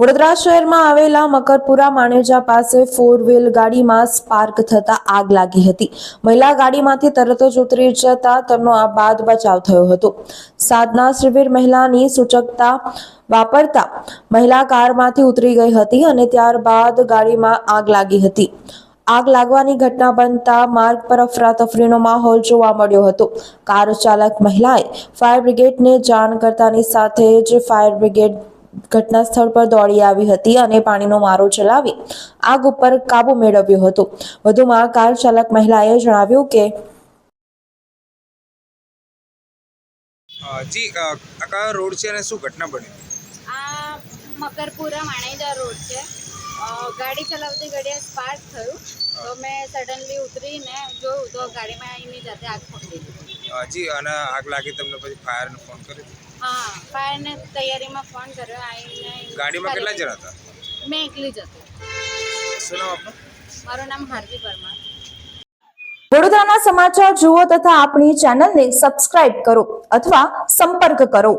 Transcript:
વડોદરા શહેરમાં આવેલા મકરપુરા માણેજા પાસે ફોર વ્હીલ ગાડીમાં સ્પાર્ક થતા આગ લાગી હતી. મહિલા ગાડીમાંથી તરત જ ઉતરી જતા તેમનો આ બાદ બચાવ થયો હતો. સાધના શિબિર મહિલાની સૂચકતા વાપરતા મહિલા કારમાંથી ઉતરી ગઈ હતી અને ત્યારબાદ ગાડીમાં આગ લાગી હતી. આગ લાગવાની ઘટના બનતા માર્ગ પર અફરાતફરીનો માહોલ જોવા મળ્યો હતો. કાર ચાલક મહિલાએ ફાયર બ્રિગેડને જાણ કરતાની સાથે જ ફાયર બ્રિગેડ ઘટના સ્થળ પર દોડી આવી હતી અને પાણીનો મારો ચલાવી આગ ઉપર કાબુ મેળવ્યો હતો. વધુમાં કાર ચાલક મહિલાએ જણાવ્યું કે જી આ કયો રોડ છે અને શું ઘટના બની? આ મકરપુરા માણેજા રોડ છે. ગાડી ચલાવતી ઘડીએ સ્પાર્ક થયું. તો મેં સડનલી ઉતરીને જોયું તો ગાડીમાં એની જાતે આગ પકડી દીધી. અ, અને આગ લાગી તમને પછી ફાયરને ફોન કર્યો? હા ફાયરને તૈયારીમાં ફોન કર્યો આવીને ગાડીમાં કેટલા જણા હતા? મેં એકલી જ હતી. શું નામ આપનું? મારું નામ હાર્દિક પરમાર વડોદરાના સમાચાર જુઓ તથા આપણી ચેનલને સબસ્ક્રાઇબ કરો અથવા સંપર્ક કરો.